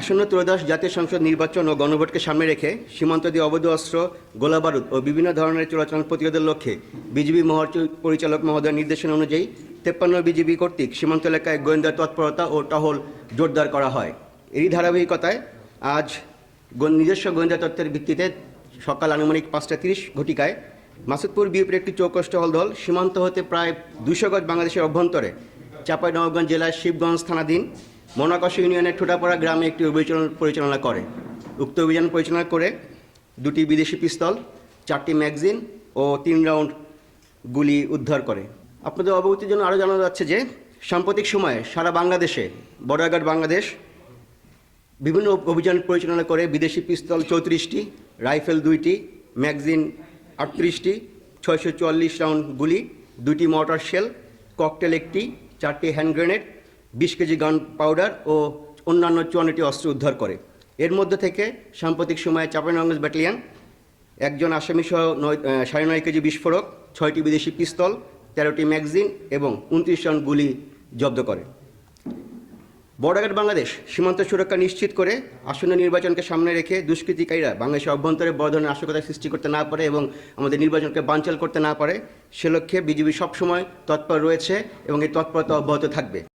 আসন্ন ত্রয়োদশ জাতীয় সংসদ নির্বাচন ও গণভোটকে সামনে রেখে সীমান্ত দিয়ে অবৈধ অস্ত্র, গোলাবারুদ ও বিভিন্ন ধরনের চোরাচালান প্রতিরোধের লক্ষ্যে বিজিবি মহল পরিচালক মহোদয়ের নির্দেশনা অনুযায়ী তেপ্পান্ন বিজিবি কর্তৃক সীমান্ত এলাকায় গোয়েন্দা তৎপরতা ও টহল জোরদার করা হয়। এরই ধারাবাহিকতায় আজ নিজস্ব গোয়েন্দা তথ্যের ভিত্তিতে সকাল আনুমানিক পাঁচটা তিরিশ ঘটিকায় মাসুদপুর বিএপির একটি চৌকস টহল দল সীমান্ত হতে প্রায় দুশো গজ বাংলাদেশের অভ্যন্তরে চাঁপাইনবাবগঞ্জ জেলার শিবগঞ্জ থানাধীন মনাকশ ইউনিয়নের ঠোঁটাপাড়া গ্রামে একটি অভিযান পরিচালনা করে। উক্ত অভিযান পরিচালনা করে দুটি বিদেশি পিস্তল, চারটি ম্যাগজিন ও তিন রাউন্ড গুলি উদ্ধার করে। আপনাদের অবগতির জন্য আরও জানানো যাচ্ছে যে, সাম্প্রতিক সময়ে সারা বাংলাদেশে, বর্ডারগার্ড বাংলাদেশ বিভিন্ন অভিযান পরিচালনা করে বিদেশি পিস্তল চৌত্রিশটি, রাইফেল দুইটি, ম্যাগজিন আটত্রিশটি, ছয়শো চুয়াল্লিশ রাউন্ড গুলি, দুটি মর্টার শেল, ককটেল একটি, চারটি হ্যান্ড গ্রেনেড বিশ কেজি গান পাউডার ও অন্যান্য চুয়ান্নটি অস্ত্র উদ্ধার করে। এর মধ্যে থেকে সাম্প্রতিক সময়ে চাপাইনবাবগঞ্জ ব্যাটালিয়ান, একজন আসামিসহ নয় সাড়ে নয় কেজি বিস্ফোরক, ছয়টি বিদেশি পিস্তল, তেরোটি ম্যাগজিন এবং উনত্রিশ রাউন্ড গুলি জব্দ করে। বর্ডার গার্ড বাংলাদেশ সীমান্ত সুরক্ষা নিশ্চিত করে আসন্ন নির্বাচনকে সামনে রেখে দুষ্কৃতিকারীরা বাংলাদেশের অভ্যন্তরে বড় ধরনের নাশকতা সৃষ্টি করতে না পারে এবং আমাদের নির্বাচনকে বানচাল করতে না পারে, সে লক্ষ্যে বিজিবি সবসময় তৎপর রয়েছে এবং এই তৎপরতা অব্যাহত থাকবে।